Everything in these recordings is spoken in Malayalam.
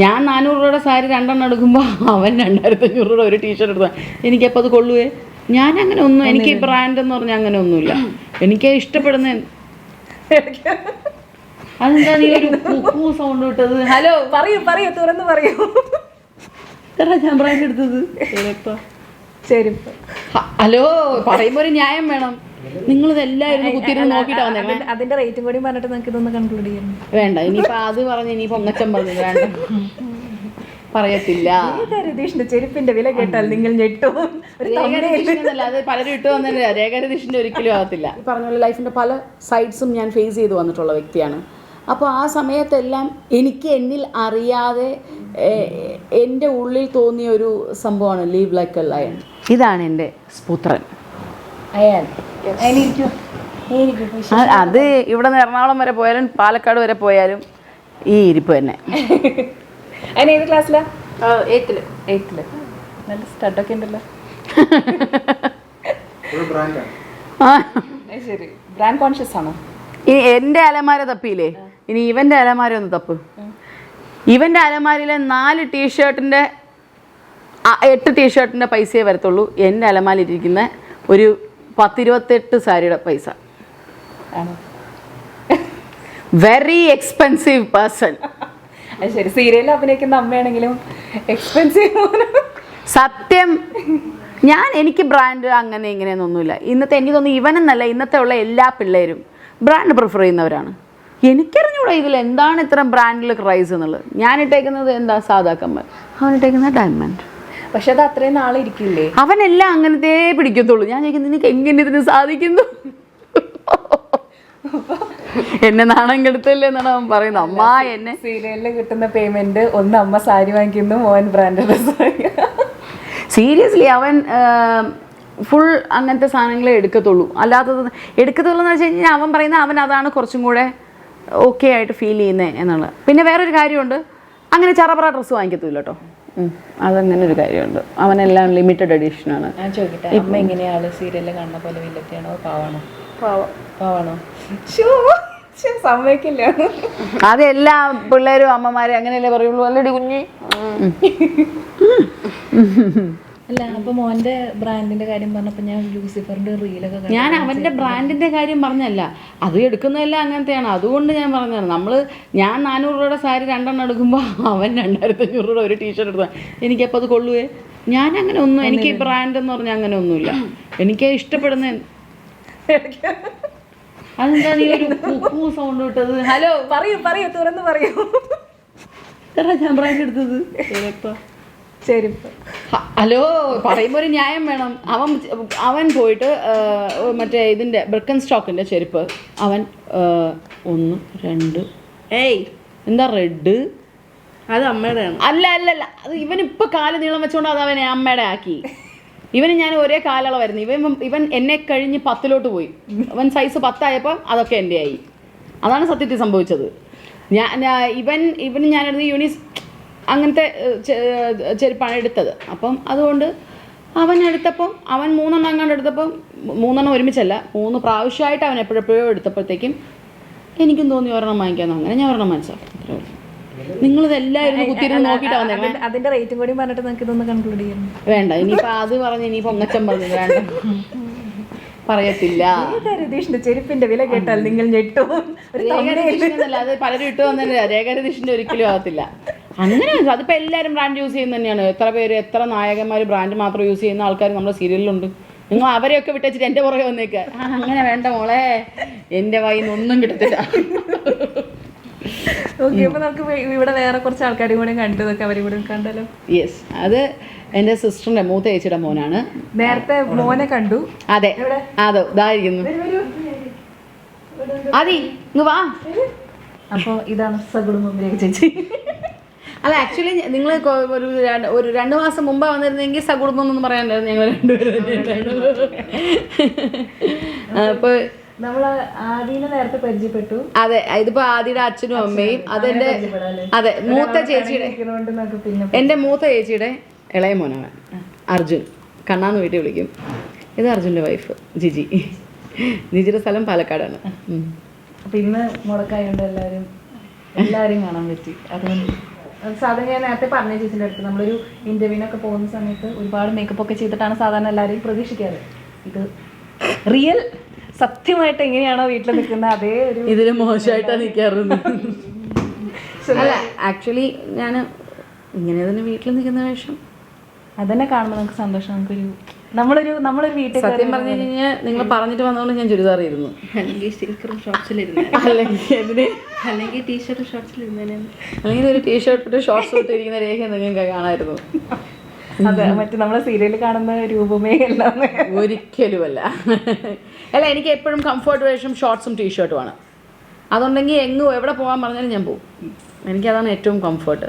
ഞാൻ നാനൂറ് രൂപയുടെ സാരി രണ്ടെണ്ണം എടുക്കുമ്പോൾ അവൻ രണ്ടായിരത്തി അഞ്ഞൂറ് രൂപയുടെ ഒരു ടീഷർട്ട് എടുത്താൽ എനിക്കപ്പോൾ അത് കൊള്ളുവേ? ഞാൻ അങ്ങനെ ഒന്നും എനിക്ക് ഈ ബ്രാൻഡ് എന്ന് പറഞ്ഞാൽ അങ്ങനെ ഒന്നുമില്ല. എനിക്ക് ഇഷ്ടപ്പെടുന്ന അതെന്താ നീ ഒരു സൗണ്ട് വിട്ടത് ഹലോ പറയൂ പറയൂ തുറന്ന് പറയൂ. ഞാൻ ബ്രാൻഡ് എടുത്തത്? ചെരുപ്പ് ഹലോ പറയുമ്പോ ഒരു ന്യായം വേണം. നിങ്ങൾ ഇതെല്ലാം കുത്തിയിരുന്ന് നോക്കിട്ടാ വന്നേ. അതിന്റെ- റേറ്റും കൂടി പറഞ്ഞിട്ട് നമുക്ക് ഇതൊന്ന് കൺക്ലൂഡ് ചെയ്യാം. വേണ്ട ഇനിയിപ്പോ അത് പറഞ്ഞ് ഇനി പൊങ്ങച്ചം പറഞ്ഞു വേണ്ട. പറയത്തില്ല. രതീഷിന്റെ ചെരുപ്പിന്റെ വില കേട്ടാൽ നിങ്ങൾ ഞെട്ടും. അത് പലരും ഇട്ട് വന്നില്ല രേഖാരതീഷിന്റെ ഒരിക്കലും ആകത്തില്ല പറഞ്ഞ പോലെ ലൈഫിന്റെ പല സൈഡ്സും ഞാൻ ഫേസ് ചെയ്ത് വന്നിട്ടുള്ള വ്യക്തിയാണ്. അപ്പോൾ ആ സമയത്തെല്ലാം എനിക്ക് എന്നിൽ അറിയാതെ എന്റെ ഉള്ളിൽ തോന്നിയ ഒരു സംഭവമാണ് ലീവ് ലൈക്ക് എ ലയൺ ഇതാണ് എന്റെ സ്പുത്രൻ. അയാൾ. അത് അത് ഇവിടെ നിന്ന് എറണാകുളം വരെ പോയാലും പാലക്കാട് വരെ പോയാലും ഈ ഇരിപ്പ് തന്നെ. അതിന് ഏത് ക്ലാസ്സിലാ എയ്ത്തിൽ എയ്ത്തിൽ നല്ല സ്റ്റഡൊക്കെ ഉണ്ടല്ലോ. ശരി. ബ്രാൻഡ് കോൺഷ്യസ് ആണോ? ഇനി എന്റെ അലമാര തപ്പിയില്ലേ? ഇനി ഇവന്റെ അലമാര ഒന്ന് തപ്പ്. ഇവന്റെ അലമാരയിലെ നാല് ടീഷർട്ടിന്റെ എട്ട് ടീഷർട്ടിന്റെ പൈസയെ വരത്തുള്ളൂ. എന്റെ അലമാരിയിരിക്കുന്ന ഒരു പത്തിരുപത്തെട്ട് സാരിയുടെ പൈസ. വെരി എക്സ്പെൻസീവ് പേഴ്സൺ ശരി. സീരിയലിൽ അഭിനയിക്കുന്ന അമ്മയാണെങ്കിലും എക്സ്പെൻസീവ് സത്യം. ഞാൻ എനിക്ക് ബ്രാൻഡ് അങ്ങനെ ഇങ്ങനെയൊന്നുമില്ല ഇന്നത്തെ എനിക്ക് തോന്നുന്നു ഇവനെന്നല്ല ഇന്നത്തെ ഉള്ള എല്ലാ പിള്ളേരും ബ്രാൻഡ് പ്രിഫർ ചെയ്യുന്നവരാണ്. എനിക്കറിഞ്ഞൂടെ ഇതിൽ എന്താണ് ഇത്ര ബ്രാൻഡിൽ ക്രൈസ് എന്നുള്ളത്. ഞാൻ ഇട്ടേക്കുന്നത് എന്താ? സാധാ കമ്മൽ. അവൻ ഇട്ടേക്കുന്നത് ഡയമണ്ട് പക്ഷെ അത് അത്രയും നാളെ ഇരിക്കില്ലേ അവനെല്ലാം അങ്ങനത്തെ പിടിക്കത്തുള്ളൂ. ഞാൻ ചോദിക്കുന്നത് നിനക്ക് എങ്ങനെ ഇതിന് സാധിക്കുന്നു? എന്നെ നാണം കെടുത്തല്ലേ എന്നാണ് അവൻ പറയുന്നത്. അമ്മ എന്നെ. സീരിയലിൽ കിട്ടുന്ന പേയ്മെന്റ് ഒന്ന് അമ്മ സാരി വാങ്ങിക്കുന്നു മോൻ ബ്രാൻഡ് സാരി സീരിയസ്ലി അവൻ ഫുൾ അങ്ങനത്തെ സാധനങ്ങളെ എടുക്കത്തുള്ളൂ. അല്ലാത്തത് എടുക്കത്തുള്ളൂ എന്ന് വെച്ച് കഴിഞ്ഞാൽ അവൻ പറയുന്ന അവൻ അതാണ് കുറച്ചും കൂടെ ഓക്കെ ആയിട്ട് ഫീൽ ചെയ്യുന്നത് എന്നുള്ളത്. പിന്നെ വേറൊരു കാര്യമുണ്ട്. അങ്ങനെ ചറപറ ഡ്രസ്സ് വാങ്ങിക്കത്തില്ല കേട്ടോ. അതങ്ങനെ ഒരു കാര്യമുണ്ട്. അവനെല്ലാം ലിമിറ്റഡ് എഡിഷനാണ് ഞാൻ ചോദിക്കട്ടെ അമ്മ എങ്ങനെയാണ് സീരിയലിൽ കാണുന്ന പോലെ വില്ലത്തിയാണോ പാവാണോ? പാവാണോ? ഷോ സമ്മതിക്കില്ല. അത് എല്ലാ പിള്ളേരും അമ്മമാരെ അങ്ങനെയല്ലേ പറയുള്ളൂ. അല്ലടി കുഞ്ഞി. അല്ല അപ്പൊ മോന്റെ ബ്രാൻഡിന്റെ കാര്യം പറഞ്ഞപ്പോ ഞാൻ ലൂസിഫറിന്റെ റീലൊക്കെ. ഞാൻ അവന്റെ ബ്രാൻഡിന്റെ കാര്യം പറഞ്ഞല്ല. അത് എടുക്കുന്നതെല്ലാം അങ്ങനത്തെയാണ്. അതുകൊണ്ട് ഞാൻ പറഞ്ഞതാണ്. നമ്മൾ ഞാൻ നാനൂറ് രൂപയുടെ സാരി രണ്ടെണ്ണം എടുക്കുമ്പോൾ അവൻ രണ്ടായിരത്തി അഞ്ഞൂറ് രൂപ ഒരു ടീഷർട്ട് എടുത്താൽ എനിക്കപ്പോൾ അത് കൊള്ളുവേ ഞാൻ അങ്ങനെ ഒന്നും എനിക്ക് ബ്രാൻഡ് എന്ന് പറഞ്ഞാൽ അങ്ങനെ ഒന്നുമില്ല. എനിക്ക് ഇഷ്ടപ്പെടുന്ന അതെന്താ നീ ഒരു കുക്കു സൗണ്ട് വിട്ടത് ഹലോ. പറയൂ പറയൂ തുറന്ന് പറയൂ. ഞാൻ ബ്രാൻഡ് എടുത്തത്? ചെരുപ്പ് ഹലോ പറയുമ്പോൾ ഒരു ന്യായം വേണം. അവൻ അവൻ പോയിട്ട് മറ്റേ ഇതിന്റെ ബ്രിക്കൻ സ്റ്റോക്കിന്റെ ചെരുപ്പ്. അവൻ ഒന്ന് രണ്ട്. ഏയ് എന്താ റെഡ്? അത് അമ്മയുടെ അല്ല അല്ല അല്ല. അത് ഇവൻ ഇപ്പൊ കാൽ നീളം വെച്ചോണ്ട് അത് അവനെ അമ്മയുടെ ആക്കി. ഇവന് ഞാൻ ഒരേ കാലളവായിരുന്നു ഇവൻ ഇവൻ എന്നെ കഴിഞ്ഞ് പത്തിലോട്ട് പോയി. അവൻ സൈസ് പത്തായപ്പോൾ അതൊക്കെ എന്റെ ആയി. അതാണ് സത്യത്തിൽ സംഭവിച്ചത്. ഞാൻ ഞാൻ- ഇവൻ ഇവന് ഞാനിരുന്ന് യൂണിസ് അങ്ങനത്തെ ചെരുപ്പാണ് എടുത്തത്. അപ്പം അതുകൊണ്ട് അവൻ എടുത്തപ്പം അവൻ മൂന്നെണ്ണം അങ്ങാണ്ട് എടുത്തപ്പം മൂന്നെണ്ണം ഒരുമിച്ചല്ല മൂന്ന് പ്രാവശ്യമായിട്ട് അവൻ എപ്പോഴെപ്പോഴോ എടുത്തപ്പോഴത്തേക്കും എനിക്കും തോന്നി ഒരെണ്ണം വാങ്ങിക്കാമെന്ന് അങ്ങനെ ഞാൻ ഒരെണ്ണം വാങ്ങിച്ചു. അത്രേ ഉള്ളൂ. നിങ്ങളിതെല്ലാവരും കുത്തിയിരുന്ന് നോക്കിയിട്ടാ വന്നേ. അതിന്റെ- റേറ്റും കൂടി പറഞ്ഞിട്ട് നമുക്ക് ഇതൊന്ന് കൺക്ലൂഡ് ചെയ്യാം. വേണ്ട ഇനിയിപ്പോ അത് പറഞ്ഞ് ഇനി ഒന്നച്ചം പറഞ്ഞു വേണ്ട. പറയത്തില്ല. രതീഷിന്റെ ചെരുപ്പിന്റെ വില കേട്ടാൽ നിങ്ങൾ ഞെട്ടും? അത് പലരും ഇട്ട് വന്നില്ല രേഖാരതീഷിന്റെ ഒരിക്കലും ആകത്തില്ല അങ്ങനെ അതിപ്പോ എല്ലാരും ബ്രാൻഡ് യൂസ് ചെയ്യുന്ന തന്നെയാണ്. എത്ര പേര് എത്ര നായകന്മാർ ബ്രാൻഡ് മാത്രം യൂസ് ചെയ്യുന്ന ആൾക്കാർ നമ്മുടെ സീരിയലിലുണ്ട് നിങ്ങൾ അവരെയൊക്കെ വിട്ടേച്ചിട്ട് എന്റെ പുറകെ വന്നേക്ക. അങ്ങനെ വേണ്ട മോളെ. എന്റെ വായിന്ന് ഒന്നും കിട്ടത്തില്ല. ഓക്കെ അപ്പൊ നമുക്ക് ഇവിടെ വേറെ കുറച്ച് ആൾക്കാരും കൂടെ കണ്ടു നോക്കാം അവരും കൂടെ കണ്ടല്ലോ. യെസ് അത് എന്റെ സിസ്റ്ററിന്റെ മൂത്ത ചേച്ചിയുടെ മോനാണ്. നേരത്തെ മോനെ കണ്ടു. അതെ. അതെ ഇതായിരിക്കുന്നു. അതി വാ. അപ്പോൾ ഇതാണ് സകുടുംബം ചേച്ചി. അല്ല ആക്ച്വലി നിങ്ങൾ ഒരു രണ്ട് ഒരു രണ്ട് മാസം മുമ്പ് വന്നിരുന്നെങ്കിൽ സകുടുംബം എന്ന് പറയാനുണ്ടായിരുന്നു ഞങ്ങൾ രണ്ടുപേരും. അപ്പോൾ അതെ ഇതിപ്പോ ആദിയുടെ അച്ഛനും അമ്മയും. അതെന്റെ അതെ മൂത്ത ചേച്ചിയുടെ എന്റെ മൂത്ത ചേച്ചിയുടെ ഇളയ മോനാണ്. അർജുൻ. കണ്ണാന്ന് വീട്ടിൽ വിളിക്കും. ഇത് അർജുന്റെ വൈഫ് ജിജി. ജിജിയുടെ സ്ഥലം പാലക്കാടാണ്. പിന്നെ അപ്പൊ ഇന്ന് മുടക്കായോണ്ട് എല്ലാവരും എല്ലാവരും കാണാൻ പറ്റി. അതുകൊണ്ട് സാധാരണ ഞാൻ നേരത്തെ പറഞ്ഞ ചേച്ചിന്റെ അടുത്ത് നമ്മളൊരു ഇന്റർവ്യൂവിനൊക്കെ പോകുന്ന സമയത്ത് ഒരുപാട് മേക്കപ്പ് ഒക്കെ ചെയ്തിട്ടാണ് സാധാരണ എല്ലാവരെയും പ്രതീക്ഷിക്കാറ്. ഇത് റിയൽ സത്യമായിട്ട് എങ്ങനെയാണോ വീട്ടിൽ നിൽക്കുന്ന? അതേ ഒരു ഇതിൽ മോശമായിട്ടാ നിൽക്കാറുണ്ട് അല്ല ആക്ച്വലി ഞാൻ ഇങ്ങനെ തന്നെ വീട്ടിൽ നിൽക്കുന്ന വേഷം. അതന്നെ കാണുമ്പോൾ നമുക്ക് സന്തോഷം നമുക്കൊരു നമ്മളൊരു നമ്മളൊരു വീട്ടിൽ സത്യം പറഞ്ഞു കഴിഞ്ഞാൽ നിങ്ങൾ പറഞ്ഞിട്ട് വന്നതുകൊണ്ട് ഞാൻ ചുരിദാറിയിരുന്നു അല്ലെങ്കിൽ സ്റ്റിക്കറും ഷോർട്സിലിരുന്നു അല്ലെങ്കിൽ അല്ലെങ്കിൽ ടീഷർട്ടും ഷോർട്സിലിരുന്നേനെ അല്ലെങ്കിൽ ഒരു ടീഷർട്ട് ഷോർട്സ് ഇട്ടിരിക്കുന്ന രേഖ എന്തെങ്കിലും കാണാമായിരുന്നു അതെ മറ്റേ നമ്മളെ സീരിയലിൽ കാണുന്ന രൂപമേ എല്ലാം ഒരിക്കലുമല്ല. അല്ല എനിക്ക് എപ്പോഴും കംഫർട്ട് വേഷം ഷോർട്സും ടീഷർട്ടുമാണ് അതുണ്ടെങ്കിൽ എങ്ങും എവിടെ പോകാൻ പറഞ്ഞാലും ഞാൻ പോകും എനിക്കതാണ് ഏറ്റവും കംഫർട്ട്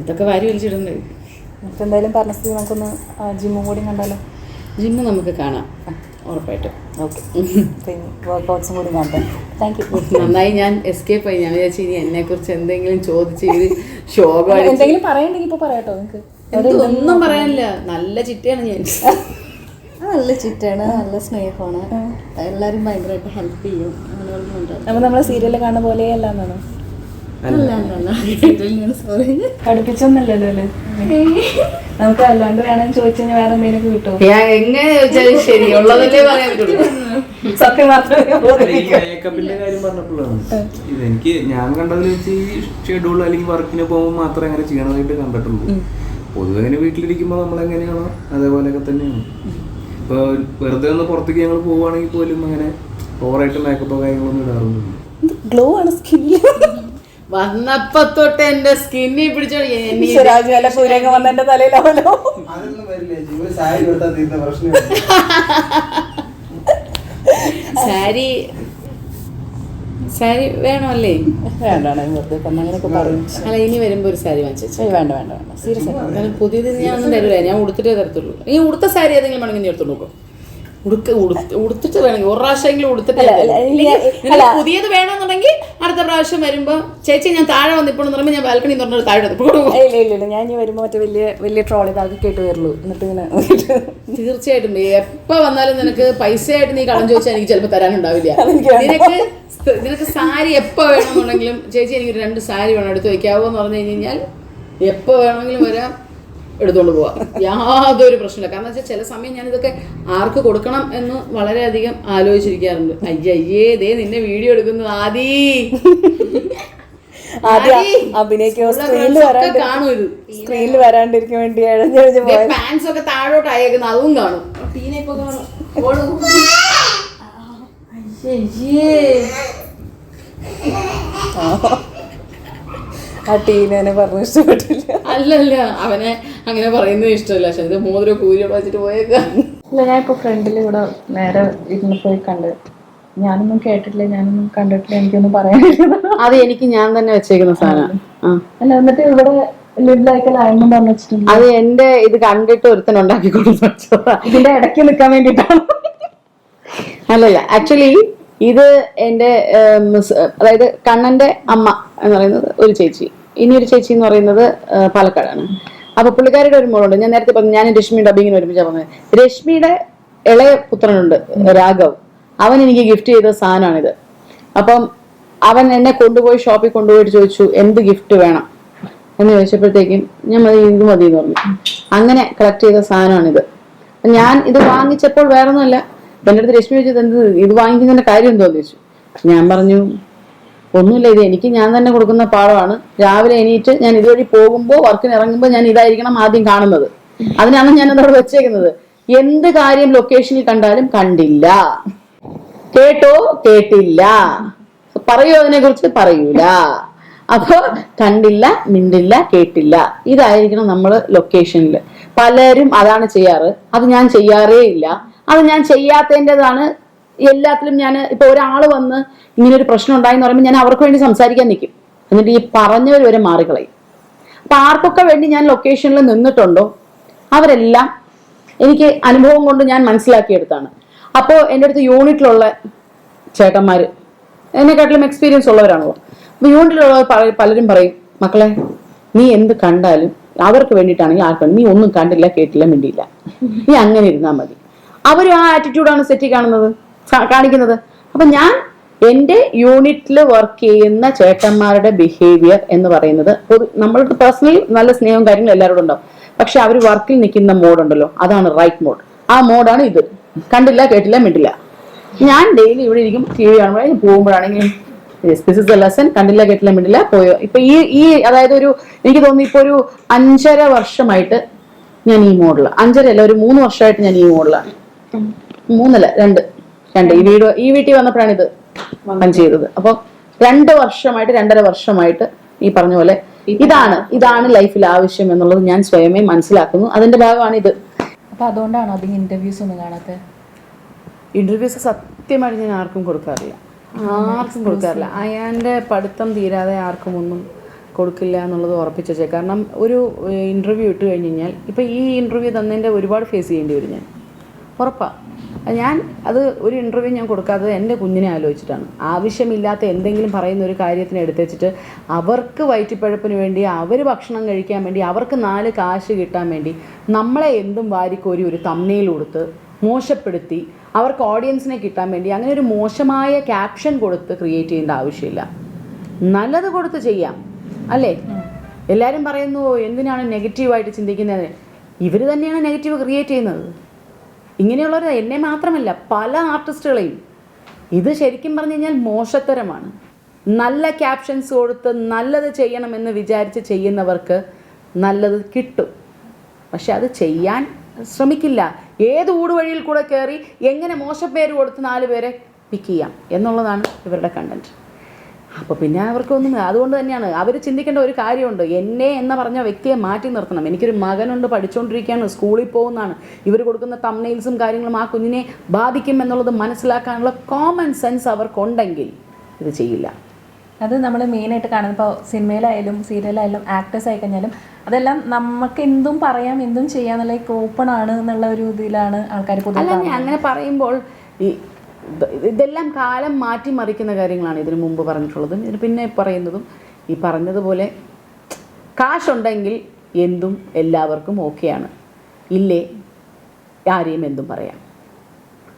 ഇതൊക്കെ വാരി വലിച്ചിടുന്നത്. എന്തായാലും പറഞ്ഞ സ്ഥിതി നമുക്കൊന്ന് ജിമ്മും കൂടി കണ്ടാലോ? ജിമ്മ് നമുക്ക് കാണാം. ഉറപ്പായിട്ടും. ഓക്കെ. പിന്നെ വർക്കൗട്ട്സും കൂടി കാണട്ടെ. താങ്ക് യു നന്നായി ഞാൻ എസ്കേപ്പ് ആയി. ഞാൻ വിചാരിച്ചു ഇനി എന്നെ കുറിച്ച് എന്തെങ്കിലും ചോദിച്ച് ഇത് ശോകം എന്തെങ്കിലും പറയണ്ടെങ്കിൽ ഇപ്പോൾ പറയാട്ടോ നിങ്ങൾക്ക് ഒന്നും പറയാനില്ല. നല്ല ചിട്ടയാണ് ഞാൻ. നല്ല ചിറ്റാണ് നല്ല സ്നേഹമാണ്. എല്ലാവരും ഭയങ്കരമായിട്ട് ഹെൽപ്പ് ചെയ്യും. അപ്പൊ നമ്മൾ നമ്മളെ സീരിയൽ കാണുന്ന പോലെ അല്ലാന്നാണ് അല്ലേ നമുക്ക് അല്ലാണ്ട് വേണം ചോദിച്ചാൽ വേറെ എന്തെങ്കിലും കിട്ടും? ഞാൻ എങ്ങനെ ചോദിച്ചാലും ശരി. ഉള്ളതല്ലേ പറയാൻ പറ്റുള്ളൂ. സത്യം എനിക്ക് ഞാൻ കണ്ടതിൽ വെച്ച് ഈ ഷെഡ്യൂൾ അല്ലെങ്കിൽ വർക്കിന് പോകുമ്പോൾ മാത്രമേ അങ്ങനെ ചെയ്യണതായിട്ട് കണ്ടിട്ടുള്ളൂ. പൊതുവെ ഇങ്ങനെ വീട്ടിലിരിക്കുമ്പോൾ നമ്മൾ എങ്ങനെയാണോ അതേപോലെയൊക്കെ തന്നെയാണ്. ഇപ്പോൾ വെറുതെ ഒന്ന് പുറത്തേക്ക് ഞങ്ങൾ പോവുകയാണെങ്കിൽ പോലും അങ്ങനെ ഓവറായിട്ട് മേക്കപ്പോ കാര്യങ്ങളൊന്നും ഇടാറൊന്നുമില്ല. ഗ്ലോ ആണ് സ്കിന്നിൽ വന്നപ്പോ തൊട്ട് എന്റെ സ്കിന്നി പിടിച്ചോ എന്നെ രാജു വല്ല പൂരൊക്കെ വന്ന എന്റെ തലയിലാവല്ലോ. അതൊന്നും വരില്ല ചേച്ചി ഒരു സാരി സാരി വേണമല്ലേ? വേണ്ടാണ് വെറുതെ അങ്ങനെയൊക്കെ പറയും. അല്ല ഇനി വരുമ്പോ ഒരു സാരി വാങ്ങിച്ചു വേണ്ട വേണ്ട വേണ്ട. സീരിയസ് ആയിട്ട്. പുതിയത് ഞാൻ ഒന്നും തരില്ല ഞാൻ ഉടുത്തിട്ടേ തരത്തുള്ളൂ. ഈ ഉടുത്ത സാരി ഏതെങ്കിലും വേണമെങ്കിൽ നീ എടുത്തു നോക്കും ഉടുക്ക ഉടുത്തിട്ട് വേണമെങ്കിൽ ഒരു പ്രാവശ്യമെങ്കിലും ഉടുത്തിട്ട് പുതിയത് വേണമെന്നുണ്ടെങ്കിൽ അടുത്ത പ്രാവശ്യം വരുമ്പോ ചേച്ചി ഞാൻ താഴെ വന്നിപ്പോൾ പറയുമ്പോൾ ഞാൻ ബാൽക്കണി തുറന്നു താഴെ ഇല്ല ഇല്ല ഇല്ല. ഞാൻ ഇനി വരുമ്പോൾ മറ്റേ വലിയ വലിയ ട്രോളി ഇതാക്കി കേട്ട് വരുള്ളൂ എന്നിട്ട് ഇങ്ങനെ തീർച്ചയായിട്ടും. എപ്പോ വന്നാലും നിനക്ക് പൈസയായിട്ട് നീ കടം ചോദിച്ചാൽ എനിക്ക് ചിലപ്പോൾ തരാനുണ്ടാവില്ല. നിനക്ക് നിനക്ക് സാരി എപ്പോ വേണമെന്നുണ്ടെങ്കിലും ചേച്ചി എനിക്ക് രണ്ട് സാരി വേണം എടുത്ത് വെക്കാവോ എന്ന് പറഞ്ഞു കഴിഞ്ഞാൽ എപ്പോ വേണമെങ്കിലും വരാം. എടുത്തോണ്ട് പോവാം. യാതൊരു പ്രശ്നമില്ല. കാരണം വെച്ചാൽ ചില സമയം ഞാനിതൊക്കെ ആർക്ക് കൊടുക്കണം എന്ന് വളരെയധികം ആലോചിച്ചിരിക്കാറുണ്ട്. അയ്യ അയ്യേ ദേ നിന്നെ വീഡിയോ എടുക്കുന്നത് ആദി. സ്ക്രീനിൽ വരാണ്ടിരിക്കാൻ വേണ്ടി പാൻസ് ഒക്കെ താഴോട്ട് അയക്കുന്ന അതും കാണും. ടീനെ ഇപ്പൊ കാണും. അയ്യേ ആ ടീനെ പറഞ്ഞു ഇഷ്ടപ്പെട്ടില്ല. അല്ലല്ല അവനെ അങ്ങനെ പറയുന്നത് ഇഷ്ടമല്ല. പക്ഷെ ഇത് മോതിരം കൂലി വെച്ചിട്ട് പോയേക്കാം. ഞാൻ ഇപ്പൊ ഫ്രണ്ടിൽ ഇവിടെ നേരെ ഇരുന്ന് പോയി കണ്ട്. ഞാനൊന്നും കേട്ടിട്ടില്ല ഞാനൊന്നും കണ്ടിട്ടില്ല എനിക്കൊന്നും പറയാനില്ല. അത് എനിക്ക് ഞാൻ തന്നെ വെച്ചേക്കുന്ന സാധനം. അല്ല എന്നിട്ട് ഇവിടെ അത് എന്റെ ഇത് കണ്ടിട്ട് ഒരുത്തൻ ഉണ്ടാക്കി കൊടുത്തു ഇതിന്റെ ഇടയ്ക്ക് നിൽക്കാൻ വേണ്ടിട്ടാണ് അല്ലല്ല ആക്ച്വലി ഇത് എന്റെ അതായത് കണ്ണന്റെ അമ്മ എന്ന് പറയുന്നത് ഒരു ചേച്ചി. ഇനി ഒരു ചേച്ചി എന്ന് പറയുന്നത് പാലക്കാടാണ്. അപ്പൊ പുള്ളിക്കാരിയുടെ ഒരു മോളുണ്ട്. ഞാൻ നേരത്തെ പറഞ്ഞു ഞാൻ രശ്മി ഡബിങ്ങിന് ഒരുമിച്ചാണ് പറഞ്ഞത് രശ്മിയുടെ ഇളയ പുത്രനുണ്ട് രാഘവ്. അവൻ എനിക്ക് ഗിഫ്റ്റ് ചെയ്ത സാധനമാണിത്. അപ്പം അവൻ എന്നെ കൊണ്ടുപോയി ഷോപ്പിൽ കൊണ്ടുപോയിട്ട് ചോദിച്ചു എന്ത് ഗിഫ്റ്റ് വേണം? എന്ന് ചോദിച്ചപ്പോഴത്തേക്കും ഞാൻ മതി ഇത് മതി എന്ന് പറഞ്ഞു. അങ്ങനെ കളക്ട് ചെയ്ത സാധനമാണിത്. ഞാൻ ഇത് വാങ്ങിച്ചപ്പോൾ വേറെ ഒന്നുമല്ല എന്റെ അടുത്ത് രശ്മി ചോദിച്ചത് എന്ത് ഇത് വാങ്ങിക്കുന്നതിന്റെ കാര്യം എന്തോന്ന് ചോദിച്ചു. ഞാൻ പറഞ്ഞു ഒന്നുമില്ല ഇത് എനിക്ക് ഞാൻ തന്നെ കൊടുക്കുന്ന പാഠമാണ്. രാവിലെ എണീറ്റ് ഞാൻ ഇതുവഴി പോകുമ്പോൾ വർക്കിന് ഇറങ്ങുമ്പോൾ ഞാൻ ഇതായിരിക്കണം ആദ്യം കാണുന്നത്. അതിനാണ് ഞാൻ അതോട് വെച്ചേക്കുന്നത്. എന്ത് കാര്യം ലൊക്കേഷനിൽ കണ്ടാലും കണ്ടില്ല. കേട്ടോ? കേട്ടില്ല. പറയൂ അതിനെ കുറിച്ച് പറയൂല. അപ്പൊ കണ്ടില്ല മിണ്ടില്ല കേട്ടില്ല. ഇതായിരിക്കണം നമ്മൾ ലൊക്കേഷനിൽ പലരും അതാണ് ചെയ്യാറ്. അത് ഞാൻ ചെയ്യാറേ ഇല്ല. അത് ഞാൻ ചെയ്യാത്തതിന്റെതാണ് എല്ലാത്തിലും ഞാൻ ഇപ്പൊ ഒരാൾ വന്ന് ഇങ്ങനെ ഒരു പ്രശ്നം ഉണ്ടായെന്ന് പറയുമ്പോൾ ഞാൻ അവർക്ക് വേണ്ടി സംസാരിക്കാൻ നിൽക്കും എന്നിട്ട് ഈ പറഞ്ഞവർ വരെ മാറിക്കളയും. അപ്പൊ ആർക്കൊക്കെ വേണ്ടി ഞാൻ ലൊക്കേഷനിൽ നിന്നിട്ടുണ്ടോ? അവരെല്ലാം എനിക്ക് അനുഭവം കൊണ്ട് ഞാൻ മനസ്സിലാക്കിയെടുത്താണ്. അപ്പോൾ എന്റെ അടുത്ത് യൂണിറ്റിലുള്ള ചേട്ടന്മാർ എന്നെക്കാട്ടിലും എക്സ്പീരിയൻസ് ഉള്ളവരാണല്ലോ. അപ്പോൾ യൂണിറ്റിലുള്ളവർ പല- പലരും പറയും മക്കളെ നീ എന്ത് കണ്ടാലും അവർക്ക് വേണ്ടിയിട്ടാണെങ്കിൽ ആർക്കും നീ ഒന്നും കണ്ടില്ല കേട്ടില്ല മിണ്ടിയില്ല. നീ അങ്ങനെ ഇരുന്നാൽ മതി. അവരും ആ ആറ്റിറ്റ്യൂഡാണ് സെറ്റി കാണുന്നത് കാണിക്കുന്നത്. അപ്പൊ ഞാൻ എന്റെ യൂണിറ്റിൽ വർക്ക് ചെയ്യുന്ന ചേട്ടന്മാരുടെ ബിഹേവിയർ എന്ന് പറയുന്നത് നമ്മൾക്ക് പേഴ്സണലി നല്ല സ്നേഹവും കാര്യങ്ങളും എല്ലാവരോടും ഉണ്ടാവും. പക്ഷെ അവർ വർക്കിൽ നിൽക്കുന്ന മോഡുണ്ടല്ലോ അതാണ് റൈറ്റ് മോഡ് ആ മോഡാണ് ഇത്. കണ്ടില്ല കേട്ടില്ല മിണ്ടില്ല. ഞാൻ ഡെയിലി ഇവിടെ ഇരിക്കും ടി വി കാണുമ്പോഴേ പോകുമ്പോഴാണെങ്കിലും ദിസ് ഇസ് ലെസൺ കണ്ടില്ല കേട്ടില്ല മിണ്ടില്ല പോയോ. ഇപ്പൊ ഈ ഈ അതായത് ഒരു എനിക്ക് തോന്നുന്നു ഇപ്പൊ ഒരു അഞ്ചര വർഷമായിട്ട് ഞാൻ ഈ മോഡിലാണ് അഞ്ചര അല്ല ഒരു മൂന്ന് വർഷമായിട്ട് ഞാൻ ഈ മോഡിലാണ് മൂന്നല്ല രണ്ട്. രണ്ട്. ഈ വീട് ഈ വീട്ടിൽ വന്നപ്പോഴാണ് ഇത് വന്നം ചെയ്തത്. അപ്പൊ രണ്ട് വർഷമായിട്ട് രണ്ടര വർഷമായിട്ട് ഈ പറഞ്ഞ പോലെ ഇതാണ് ഇതാണ് ലൈഫിൽ ആവശ്യം എന്നുള്ളത് ഞാൻ സ്വയമേ മനസ്സിലാക്കുന്നു. അതിന്റെ ഭാഗമാണ് ഇത്. അപ്പൊ അതുകൊണ്ടാണ് അധികം ഇന്റർവ്യൂസ് ഒന്നും കാണാത്തത് ഇന്റർവ്യൂസ് സത്യമായിട്ട് ഞാൻ ആർക്കും കൊടുക്കാറില്ല. ആർക്കും കൊടുക്കാറില്ല. അയാന്റെ പഠിത്തം തീരാതെ ആർക്കും ഒന്നും കൊടുക്കില്ല എന്നുള്ളത് ഉറപ്പിച്ചു കാരണം ഒരു ഇന്റർവ്യൂ ഇട്ട് കഴിഞ്ഞു കഴിഞ്ഞാൽ ഇപ്പൊ ഈ ഇന്റർവ്യൂ തന്നതിന്റെ ഒരുപാട് ഫേസ് ചെയ്യേണ്ടി വരും ഞാൻ. ഉറപ്പാണ് ഞാൻ അത് ഒരു ഇന്റർവ്യൂ ഞാൻ കൊടുക്കാത്തത് എന്റെ കുഞ്ഞിനെ ആലോചിച്ചിട്ടാണ്. ആവശ്യമില്ലാത്ത എന്തെങ്കിലും പറയുന്ന ഒരു കാര്യത്തിന് എടുത്തുവെച്ചിട്ട് അവർക്ക് വയറ്റിപ്പഴപ്പിന് വേണ്ടി അവർ ഭക്ഷണം കഴിക്കാൻ വേണ്ടി അവർക്ക് നാല് കാശ് കിട്ടാൻ വേണ്ടി നമ്മളെ എന്തും വാരിക്കോരി ഒരു തമ്മയിൽ കൊടുത്ത് മോശപ്പെടുത്തി അവർക്ക് ഓഡിയൻസിനെ കിട്ടാൻ വേണ്ടി അങ്ങനെ ഒരു മോശമായ ക്യാപ്ഷൻ കൊടുത്ത് ക്രിയേറ്റ് ചെയ്യേണ്ട ആവശ്യമില്ല. നല്ലത് കൊടുത്ത് ചെയ്യാം. അല്ലേ? എല്ലാവരും പറയുന്നു എന്തിനാണ് നെഗറ്റീവായിട്ട് ചിന്തിക്കുന്നത് ഇവർ തന്നെയാണ് നെഗറ്റീവ് ക്രിയേറ്റ് ചെയ്യുന്നത്. ഇങ്ങനെയുള്ളവർ എന്നെ മാത്രമല്ല പല ആർട്ടിസ്റ്റുകളെയും. ഇത് ശരിക്കും പറഞ്ഞു കഴിഞ്ഞാൽ മോശത്തരമാണ്. നല്ല ക്യാപ്ഷൻസ് കൊടുത്ത് നല്ലത് ചെയ്യണമെന്ന് വിചാരിച്ച് ചെയ്യുന്നവർക്ക് നല്ലത് കിട്ടും. പക്ഷെ അത് ചെയ്യാൻ ശ്രമിക്കില്ല. ഏത് ഊടുവഴിയിൽ കൂടെ കയറി എങ്ങനെ മോശപ്പേര് കൊടുത്ത് നാല് പേരെ പിക്ക് ചെയ്യാം എന്നുള്ളതാണ് ഇവരുടെ കണ്ടന്റ് അപ്പോൾ പിന്നെ അവർക്കൊന്നും അതുകൊണ്ട് തന്നെയാണ്. അവർ ചിന്തിക്കേണ്ട ഒരു കാര്യമുണ്ട്. എന്നെ എന്ന് പറഞ്ഞ വ്യക്തിയെ മാറ്റി നിർത്തണം. എനിക്കൊരു മകനുണ്ട് പഠിച്ചുകൊണ്ടിരിക്കുകയാണ് സ്കൂളിൽ പോകുന്നതാണ്. ഇവർ കൊടുക്കുന്ന തമ്മനെയിൽസും കാര്യങ്ങളും ആ കുഞ്ഞിനെ ബാധിക്കും എന്നുള്ളത് മനസ്സിലാക്കാനുള്ള കോമൺ സെൻസ് അവർക്കുണ്ടെങ്കിൽ ഇത് ചെയ്യില്ല. അത് നമ്മൾ മെയിനായിട്ട് കാണുന്നത്. ഇപ്പോൾ സിനിമയിലായാലും സീരിയലായാലും ആക്ടേഴ്സ് ആയി കഴിഞ്ഞാലും അതെല്ലാം നമുക്ക് എന്തും പറയാം എന്തും ചെയ്യാം എന്നുള്ള ഓപ്പൺ ആണ് എന്നുള്ള ഒരു ഇതിലാണ് ആൾക്കാർ പൊതുവെ അങ്ങനെ പറയുമ്പോൾ ഈ ഇതെല്ലാം കാലം മാറ്റിമറിക്കുന്ന കാര്യങ്ങളാണ് ഇതിനു മുമ്പ് പറഞ്ഞിട്ടുള്ളതും. ഇതിന് പിന്നെ പറയുന്നതും ഈ പറഞ്ഞതുപോലെ കാശുണ്ടെങ്കിൽ എന്തും എല്ലാവർക്കും ഓക്കെയാണ്. ഇല്ലേ? ആരെയും എന്തും പറയാം.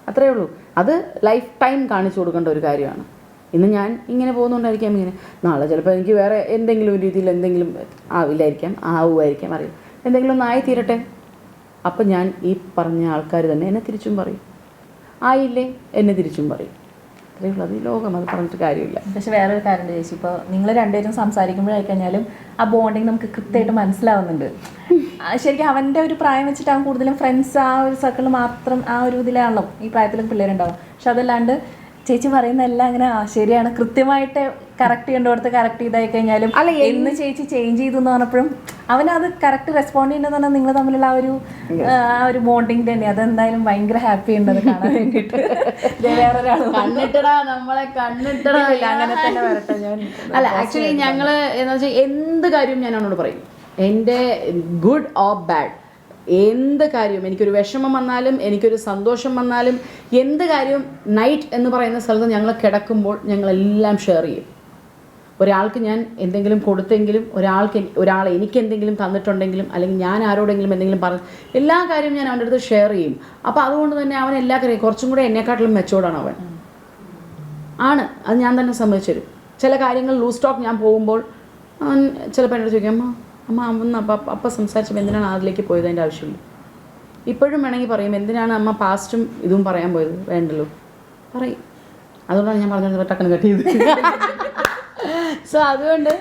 അത്രയേ ഉള്ളൂ. അത് ലൈഫ് ടൈം കാണിച്ചു കൊടുക്കേണ്ട ഒരു കാര്യമാണ്. ഇന്ന് ഞാൻ ഇങ്ങനെ പോകുന്നുണ്ടായിരിക്കാം ഇങ്ങനെ. നാളെ ചിലപ്പോൾ എനിക്ക് വേറെ എന്തെങ്കിലും രീതിയിൽ എന്തെങ്കിലും ആവില്ലായിരിക്കാം ആവുമായിരിക്കാം. അറിയാം. എന്തെങ്കിലും ഒന്ന് ആയി തീരട്ടെ? അപ്പം ഞാൻ ഈ പറഞ്ഞ ആൾക്കാർ തന്നെ എന്നെ തിരിച്ചും പറയും. ആയില്ലേ? എന്നെ തിരിച്ചും പറയും. അത്രയുള്ളത് ഈ ലോകം അത് പറഞ്ഞിട്ട് കാര്യമില്ല. പക്ഷെ വേറൊരു കാര്യം ചേച്ചി. ഇപ്പോൾ നിങ്ങൾ രണ്ടുപേരും സംസാരിക്കുമ്പോഴായി കഴിഞ്ഞാലും ആ ബോണ്ടിങ് നമുക്ക് കൃത്യമായിട്ട് മനസ്സിലാവുന്നുണ്ട്. ശരിക്കും അവന്റെ ഒരു പ്രായം വെച്ചിട്ട് അവൻ കൂടുതലും ഫ്രണ്ട്സ് ആ ഒരു സർക്കിൾ മാത്രം ആ ഒരു ഇതിലാണല്ലോ. ഈ പ്രായത്തിലും പിള്ളേരുണ്ടാവും. പക്ഷെ അതല്ലാണ്ട് ചേച്ചി പറയുന്ന എല്ലാം അങ്ങനെ ശരിയാണ്. കൃത്യമായിട്ട് കറക്റ്റ് ചെയ്യേണ്ടടുത്ത് കറക്റ്റ് ചെയ്തായി കഴിഞ്ഞാലും അല്ല, എന്ന് ചേച്ചി ചേഞ്ച് ചെയ്തു എന്ന് പറഞ്ഞപ്പോഴും അവനത് കറക്റ്റ് റെസ്പോണ്ട് ചെയ്യുന്നത് പറഞ്ഞാൽ നിങ്ങൾ തമ്മിലുള്ള ആ ഒരു ആ ഒരു ബോണ്ടിങ് തന്നെ. അതെന്തായാലും ഭയങ്കര ഹാപ്പി ഉണ്ട് അത് കാണാൻ വേണ്ടിട്ട് വേറൊരാൾ കണ്ണിട്ടടാ നമ്മളെ കണ്ണിട്ടടാ. അങ്ങനെ തന്നെ വരട്ടെ ഞാൻ അല്ല ആക്ച്വലി ഞങ്ങൾ എന്ന് വെച്ചാൽ എന്ത് കാര്യവും ഞാൻ അവനോട് പറയും. എന്റെ ഗുഡ് ഓർ ബാഡ് എന്ത് കാര്യവും എനിക്കൊരു വിഷമം വന്നാലും എനിക്കൊരു സന്തോഷം വന്നാലും എന്ത് കാര്യവും നൈറ്റ് എന്ന് പറയുന്ന സ്ഥലത്ത് ഞങ്ങൾ കിടക്കുമ്പോൾ ഞങ്ങളെല്ലാം ഷെയർ ചെയ്യും. ഒരാൾക്ക് ഞാൻ എന്തെങ്കിലും കൊടുത്തെങ്കിലും ഒരാൾക്ക് ഒരാൾ എനിക്ക് എന്തെങ്കിലും തന്നിട്ടുണ്ടെങ്കിലും അല്ലെങ്കിൽ ഞാൻ ആരോടെങ്കിലും എന്തെങ്കിലും പറഞ്ഞു എല്ലാ കാര്യവും ഞാൻ അവന്റെ അടുത്ത് ഷെയർ ചെയ്യും. അപ്പോൾ അതുകൊണ്ട് തന്നെ അവൻ എല്ലാ കാര്യം കുറച്ചും കൂടെ എന്നെക്കാട്ടിലും മെച്ചോടാണ് അവൻ. ആണ്. അത് ഞാൻ തന്നെ സമ്മതിച്ചു തരും. ചില കാര്യങ്ങൾ ലൂസ് ടോക്ക് ഞാൻ പോകുമ്പോൾ അവൻ ചിലപ്പോൾ എന്നോട് ചോദിക്കും അമ്മ അമ്മ അപ്പ അപ്പം സംസാരിച്ചപ്പോൾ എന്തിനാണ് അതിലേക്ക് പോയത് അതിന്റെ ആവശ്യമില്ല. ഇപ്പോഴും വേണമെങ്കിൽ പറയും എന്തിനാണ് അമ്മ പാസ്റ്റും ഇതും പറയാൻ പോയത്? വേണ്ടല്ലോ. പറയും. അതുകൊണ്ടാണ് ഞാൻ പറഞ്ഞത് ടക്കണ് കട്ട് ചെയ്ത്. സോ അതുകൊണ്ട്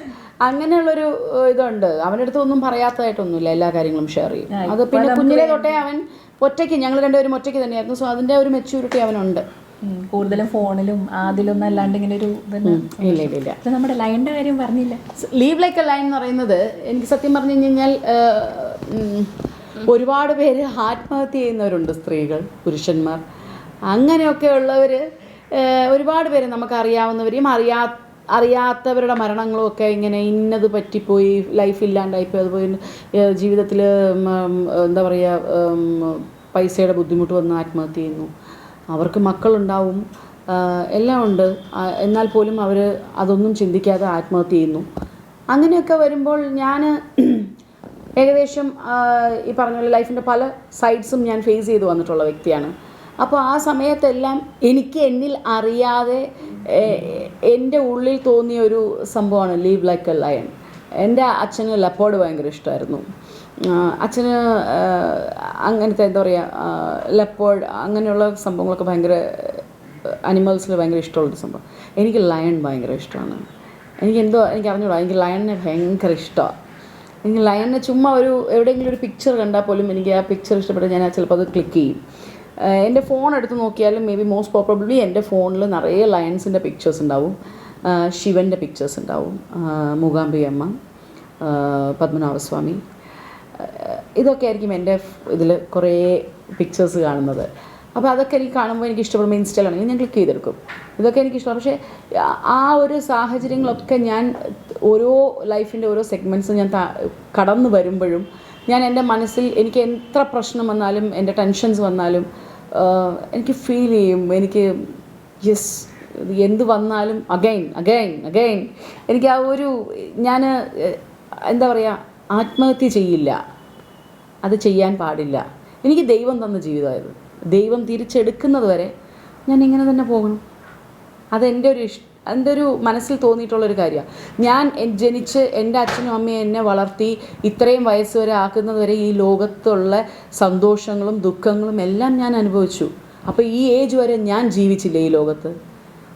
അങ്ങനെയുള്ളൊരു ഇതുണ്ട്. അവന്റെ അടുത്ത് ഒന്നും പറയാത്തതായിട്ടൊന്നുമില്ല എല്ലാ കാര്യങ്ങളും ഷെയർ ചെയ്യും. അത് പിന്നെ കുഞ്ഞിലെ തൊട്ടേ അവൻ ഒറ്റയ്ക്ക് ഞങ്ങൾ രണ്ടുപേരും ഒറ്റയ്ക്ക് തന്നെയായിരുന്നു. സോ അതിന്റെ ഒരു മെച്യൂരിറ്റി അവനുണ്ട്. കൂടുതലും ഫോണിലും അതിലൊന്നും അല്ലാണ്ട് ഇങ്ങനെ ഒരു ഇല്ല ഇല്ല ഇല്ല. നമ്മുടെ ലൈനിന്റെ കാര്യം പറഞ്ഞില്ല. ലീവ് ലൈക്ക് എ ലൈൻ എന്ന് പറയുന്നത് എനിക്ക് സത്യം പറഞ്ഞു കഴിഞ്ഞാൽ ഒരുപാട് പേര് ആത്മഹത്യ ചെയ്യുന്നവരുണ്ട് സ്ത്രീകൾ പുരുഷന്മാർ. അങ്ങനെയൊക്കെ ഉള്ളവർ ഒരുപാട് പേര് നമുക്ക് അറിയാവുന്നവരെയും അറിയാ അറിയാത്തവരുടെ മരണങ്ങളും ഒക്കെ ഇങ്ങനെ ഇന്നത് പറ്റിപ്പോയി ലൈഫ് ഇല്ലാണ്ടായിപ്പോയി. അതുപോലെ ജീവിതത്തിൽ എന്താ പറയുക പൈസയുടെ ബുദ്ധിമുട്ട് വന്ന് ആത്മഹത്യ ചെയ്യുന്നു. അവർക്ക് മക്കളുണ്ടാവും എല്ലാം ഉണ്ട്. എന്നാൽ പോലും അവർ അതൊന്നും ചിന്തിക്കാതെ ആത്മഹത്യ ചെയ്യുന്നു. അങ്ങനെയൊക്കെ വരുമ്പോൾ ഞാൻ ഏകദേശം ഈ പറഞ്ഞ പോലെ ലൈഫിന്റെ പല സൈഡ്സും ഞാൻ ഫേസ് ചെയ്ത് വന്നിട്ടുള്ള വ്യക്തിയാണ്. അപ്പോൾ ആ സമയത്തെല്ലാം എനിക്ക് എന്നിൽ അറിയാതെ എന്റെ ഉള്ളിൽ തോന്നിയ ഒരു സംഭവമാണ് ലീവ് ലൈക്ക് എ ലയൺ എന്റെ അച്ഛന് ലപ്പോഡ് ഭയങ്കര ഇഷ്ടമായിരുന്നു. അച്ഛന് അങ്ങനത്തെ എന്താ പറയുക ലെപ്പോർഡ് അങ്ങനെയുള്ള സംഭവങ്ങളൊക്കെ ഭയങ്കര അനിമൽസിൽ ഭയങ്കര ഇഷ്ടമുള്ളൊരു സംഭവം. എനിക്ക് ലയൺ ഭയങ്കര ഇഷ്ടമാണ്. എനിക്ക് എന്തോ എനിക്ക് അറിഞ്ഞൂടാ എനിക്ക് ലയണിനെ ഭയങ്കര ഇഷ്ടമാണ് എനിക്ക് ലയണിനെ ചുമ്മാ ഒരു എവിടെയെങ്കിലും ഒരു പിക്ചർ കണ്ടാൽ പോലും എനിക്ക് ആ പിക്ചർ ഇഷ്ടപ്പെട്ട് ഞാൻ ചിലപ്പോൾ അത് ക്ലിക്ക് ചെയ്യും. എന്റെ ഫോൺ എടുത്ത് നോക്കിയാലും മേ ബി മോസ്റ്റ് പ്രോബബ്ലി എന്റെ ഫോണിൽ നിറയെ ലയൺസിന്റെ പിക്ചേഴ്സ് ഉണ്ടാവും. ശിവന്റെ പിക്ചേഴ്സ് ഉണ്ടാവും. മൂകാംബികമ്മ പത്മനാഭസ്വാമി ഇതൊക്കെ ആയിരിക്കും എന്റെ ഇതിൽ കുറേ പിക്ചേഴ്സ് കാണുന്നത്. അപ്പോൾ അതൊക്കെ എനിക്ക് കാണുമ്പോൾ എനിക്ക് ഇഷ്ടപ്പെടുമ്പോൾ ഇൻസ്റ്റയിലാണെങ്കിൽ ഞാൻ ക്ലിക്ക് ചെയ്തെടുക്കും. ഇതൊക്കെ എനിക്ക് ഇഷ്ടമാണ്. പക്ഷേ ആ- ഒരു സാഹചര്യങ്ങളൊക്കെ ഞാൻ ഓരോ ലൈഫിന്റെ ഓരോ സെഗ്മെന്റ്സും ഞാൻ കടന്നു വരുമ്പോഴും ഞാൻ എന്റെ മനസ്സിൽ എനിക്ക് എത്ര പ്രശ്നം വന്നാലും എന്റെ ടെൻഷൻസ് വന്നാലും എനിക്ക് ഫീൽ ചെയ്യും. എനിക്ക് യെസ് എന്ത് വന്നാലും അഗൈൻ അഗൈൻ അഗൈൻ എനിക്ക് ആ ഒരു ഞാൻ എന്താ പറയുക ആത്മഹത്യ ചെയ്യില്ല. അത് ചെയ്യാൻ പാടില്ല. എനിക്ക് ദൈവം തന്ന ജീവിതമായത് ദൈവം തിരിച്ചെടുക്കുന്നത് വരെ ഞാൻ ഇങ്ങനെ തന്നെ പോകണം അതെന്റെ ഒരു ഇഷ് എന്റെ ഒരു മനസ്സിൽ തോന്നിയിട്ടുള്ളൊരു കാര്യമാണ്. ഞാൻ ജനിച്ച് എന്റെ അച്ഛനും അമ്മയും എന്നെ വളർത്തി ഇത്രയും വയസ്സ് വരെ ആക്കുന്നത് വരെ ഈ ലോകത്തുള്ള സന്തോഷങ്ങളും ദുഃഖങ്ങളും എല്ലാം ഞാൻ അനുഭവിച്ചു. അപ്പോൾ ഈ ഏജ് വരെ ഞാൻ ജീവിച്ചില്ലേ ഈ ലോകത്ത്.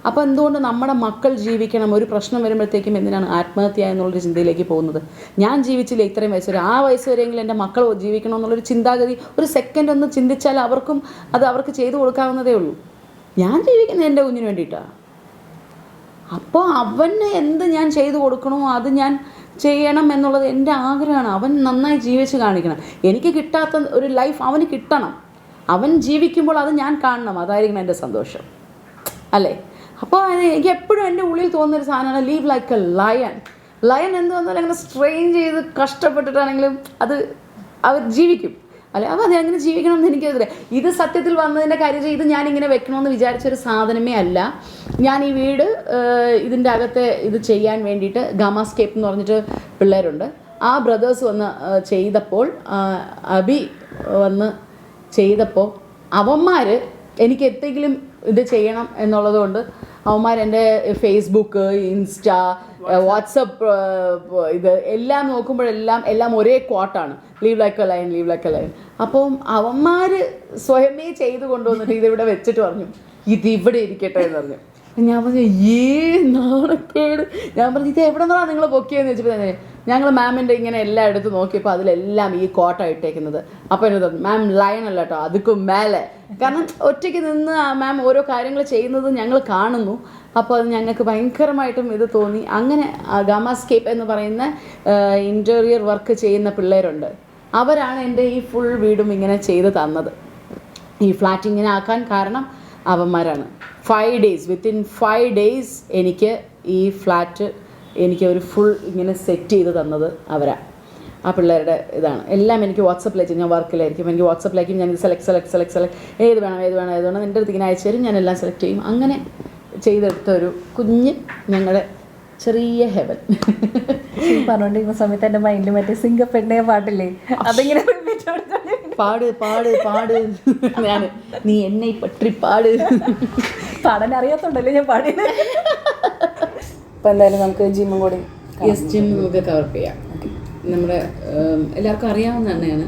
അപ്പോൾ എന്തുകൊണ്ട് നമ്മുടെ മക്കൾ ജീവിക്കണം? ഒരു പ്രശ്നം വരുമ്പോഴത്തേക്കും എന്തിനാണ് ആത്മഹത്യ എന്നുള്ളൊരു ചിന്തയിലേക്ക് പോകുന്നത്? ഞാൻ ജീവിച്ചില്ല ഇത്രയും വയസ്സ് വരെ. ആ വയസ്സ് വരെയെങ്കിലും എന്റെ മക്കൾ ജീവിക്കണം എന്നുള്ളൊരു ചിന്താഗതി ഒരു സെക്കൻഡ് ഒന്ന് ചിന്തിച്ചാൽ അവർക്കും അത് അവർക്ക് ചെയ്തു കൊടുക്കാവുന്നതേ ഉള്ളൂ. ഞാൻ ജീവിക്കുന്നത് എന്റെ കുഞ്ഞിന് വേണ്ടിയിട്ടാണ് അപ്പോൾ അവന് എന്ത് ഞാൻ ചെയ്തു കൊടുക്കണോ അത് ഞാൻ ചെയ്യണം എന്നുള്ളത് എന്റെ ആഗ്രഹമാണ്. അവൻ നന്നായി ജീവിച്ച് കാണിക്കണം. എനിക്ക് കിട്ടാത്ത ഒരു ലൈഫ് അവന് കിട്ടണം. അവൻ ജീവിക്കുമ്പോൾ അത് ഞാൻ കാണണം. അതായിരിക്കണം എന്റെ സന്തോഷം. അല്ലേ? അപ്പോൾ എനിക്ക് എപ്പോഴും എന്റെ ഉള്ളിൽ തോന്നുന്ന ഒരു സാധനമാണ് live like a lion lion എന്ത് വന്നാലും അങ്ങനെ സ്ട്രെയിൻ ചെയ്ത് കഷ്ടപ്പെട്ടിട്ടാണെങ്കിലും അത് അവർ ജീവിക്കും. അല്ലെ അപ്പോൾ അത് എങ്ങനെ ജീവിക്കണം എന്ന് എനിക്കറിയില്ല. ഇത് സത്യത്തിൽ വന്നതിന്റെ കാര്യം ചെയ്ത് ഞാൻ ഇങ്ങനെ വെക്കണമെന്ന് വിചാരിച്ചൊരു സാധനമേ അല്ല. ഞാൻ ഈ വീട് ഇതിന്റെ അകത്തെ ഇത് ചെയ്യാൻ വേണ്ടിയിട്ട് ഗാമാസ്കേപ്പ് എന്ന് പറഞ്ഞിട്ട് പിള്ളേരുണ്ട്. ആ ബ്രദേഴ്സ് വന്ന് ചെയ്തപ്പോൾ അബി വന്ന് ചെയ്തപ്പോൾ അവന്മാർ എനിക്ക് എന്തെങ്കിലും ഇത് ചെയ്യണം എന്നുള്ളത് എന്റെ ഫേസ്ബുക്ക് ഇൻസ്റ്റ വാട്സപ്പ് ഇത് എല്ലാം നോക്കുമ്പോഴെല്ലാം എല്ലാം ഒരേ ക്വാട്ടാണ് live like a line live like a line അപ്പം അവന്മാർ സ്വയമേ ചെയ്ത് കൊണ്ടുവന്നിട്ട് ഇതിവിടെ വെച്ചിട്ട് പറഞ്ഞു ഇത് ഇവിടെ ഇരിക്കട്ടെ എന്ന് പറഞ്ഞു. ഞാൻ പറഞ്ഞു ഏ നാണക്കേട്. ഞാൻ പറഞ്ഞു ഇത് എവിടെ നിന്നാണ് നിങ്ങൾ പൊക്കിയെന്ന് വെച്ചപ്പോൾ ഞങ്ങൾ മാമിന്റെ ഇങ്ങനെ എല്ലാം എടുത്ത് നോക്കിയപ്പോൾ അതിലെല്ലാം ഈ കോട്ട ഇട്ടേക്കുന്നത്. അപ്പോൾ എന്നോട് തോന്നുന്നു മാം ലയൺ അല്ല കേട്ടോ അതുക്കും മേലെ. കാരണം ഒറ്റയ്ക്ക് നിന്ന് മാം ഓരോ കാര്യങ്ങൾ ചെയ്യുന്നത് ഞങ്ങൾ കാണുന്നു. അപ്പോൾ അത് ഞങ്ങൾക്ക് ഭയങ്കരമായിട്ടും ഇത് തോന്നി. അങ്ങനെ ഗാമാസ്കേപ്പ് എന്ന് പറയുന്ന ഇന്റീരിയർ വർക്ക് ചെയ്യുന്ന പിള്ളേരുണ്ട്. അവരാണ് എന്റെ ഈ ഫുൾ വീടും ഇങ്ങനെ ചെയ്ത് തന്നത്. ഈ ഫ്ലാറ്റ് ഇങ്ങനെ ആക്കാൻ കാരണം അവന്മാരാണ്. Five days within five days എനിക്ക് ഈ ഫ്ലാറ്റ് എനിക്ക് ഒരു ഫുൾ ഇങ്ങനെ സെറ്റ് ചെയ്ത് തന്നത് അവരാണ് ആ പിള്ളേരുടെ ഇതാണ്. എല്ലാം എനിക്ക് വാട്സപ്പിലേക്ക് ഞാൻ വർക്കിലായിരിക്കും എനിക്ക് വാട്സപ്പിലേക്കും ഞാൻ സെലക്ട് സെലക്ട് സെലക്ട് സെലക്ട് ഏത് വേണം ഏത് വേണം ഏത് വേണം എന്റെ അടുത്ത് ഇങ്ങനെ അയച്ചു തരും. ഞാൻ എല്ലാം സെലക്ട് ചെയ്യും. അങ്ങനെ ചെയ്തെടുത്ത ഒരു കുഞ്ഞ് ഞങ്ങളുടെ ചെറിയ ഹെവൻ. പറഞ്ഞോണ്ടിരിക്കുന്ന സമയത്ത് എന്റെ മൈൻഡിൽ മറ്റേ സിംഗപ്പെണ്ണേ പാട്ടില്ലേ? അതിങ്ങനെ. പാട് പാട് പാട്. ഞാൻ നീ എന്നെ പറ്റി പാട്. പാടാൻ അറിയാത്തോണ്ടല്ലേ ഞാൻ പാടിയത്? അപ്പൊ എന്തായാലും നമുക്ക് ജിമ്മും കൂടി യെസ് ജിം നമുക്ക് കവർ ചെയ്യാം. നമ്മുടെ എല്ലാവർക്കും അറിയാവുന്ന തന്നെയാണ്.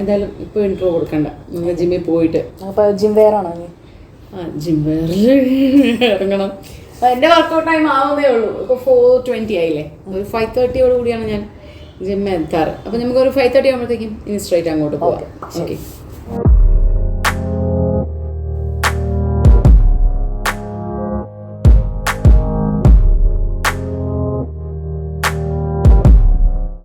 എന്തായാലും ഇപ്പോൾ ഇൻട്രോ കൊടുക്കണ്ട. നമ്മൾ ജിമ്മിൽ പോയിട്ട്. അപ്പൊ ജിം വേറാണോ നീ ആ ജിം വേറെ ഇറങ്ങണം. എന്റെ വർക്കൗട്ട് ടൈം ആവുന്നേ ഉള്ളൂ. ഇപ്പോൾ ഫോർ ട്വന്റി ആയില്ലേ? ഒരു ഫൈവ് തേർട്ടിയോട് കൂടിയാണ് ഞാൻ ജിമ്മിൽ എത്താറ്. അപ്പോൾ നമുക്ക് ഒരു ഫൈവ് തേർട്ടി ആകുമ്പോഴത്തേക്കും ഇനി സ്ട്രൈറ്റ് അങ്ങോട്ട് പോകാം ഓക്കെ